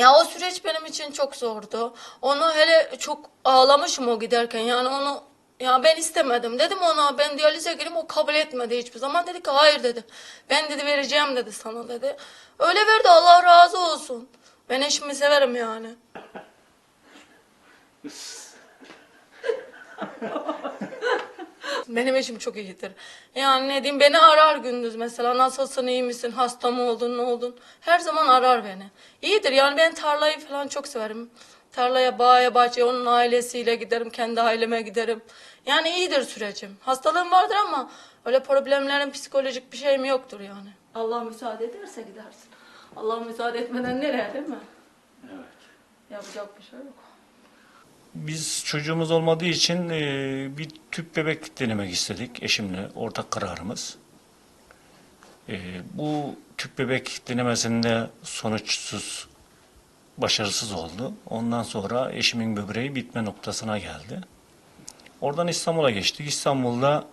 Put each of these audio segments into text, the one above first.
Ya o süreç benim için çok zordu. Onu hele çok ağlamışım o giderken. Yani onu ya ben istemedim. Dedim ona ben diyalize gireyim o kabul etmedi hiçbir zaman. Dedi ki hayır dedi. Ben dedi vereceğim dedi sana dedi. Öyle verdi Allah razı olsun. Ben eşimi severim yani. Benim eşim çok iyidir. Yani ne diyeyim beni arar gündüz mesela nasılsın iyi misin hasta mı oldun ne oldun. Her zaman arar beni. İyidir yani ben tarlayı falan çok severim. Tarlaya, bağa, bahçeye onun ailesiyle giderim, kendi aileme giderim. Yani iyidir sürecim. Hastalığım vardır ama öyle problemlerim, psikolojik bir şeyim yoktur yani. Allah müsaade ederse gidersin. Allah müsaade etmeden nereye değil mi? evet. Yapacak bir şey yok. Biz çocuğumuz olmadığı için e, bir tüp bebek denemek istedik eşimle ortak kararımız. E, bu tüp bebek denemesinde sonuçsuz, başarısız oldu. Ondan sonra eşimin böbreği bitme noktasına geldi. Oradan İstanbul'a geçtik. İstanbul'da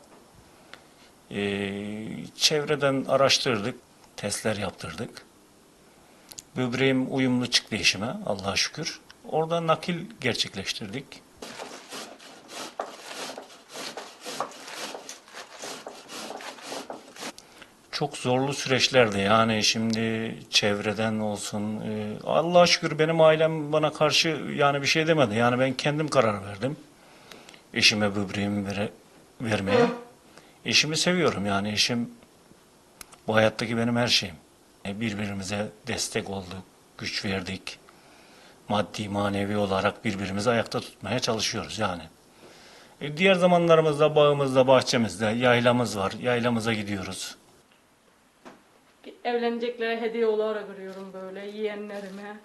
e, çevreden araştırdık, testler yaptırdık. Böbreğim uyumlu çıktı eşime Allah'a şükür. Orada nakil gerçekleştirdik. Çok zorlu süreçlerdi yani şimdi çevreden olsun. e, Allah'a şükür benim ailem bana karşı yani bir şey demedi. Yani ben kendim karar verdim. Eşime böbreğimi vere, vermeye. Eşimi seviyorum yani eşim bu hayattaki benim her şeyim. E, Birbirimize destek olduk, güç verdik. Maddi, manevi olarak birbirimizi ayakta tutmaya çalışıyoruz yani. E, Diğer zamanlarımızda bağımızda, bahçemizde, yaylamız var. Yaylamıza gidiyoruz. Evleneceklere hediye olarak görüyorum böyle yeğenlerime.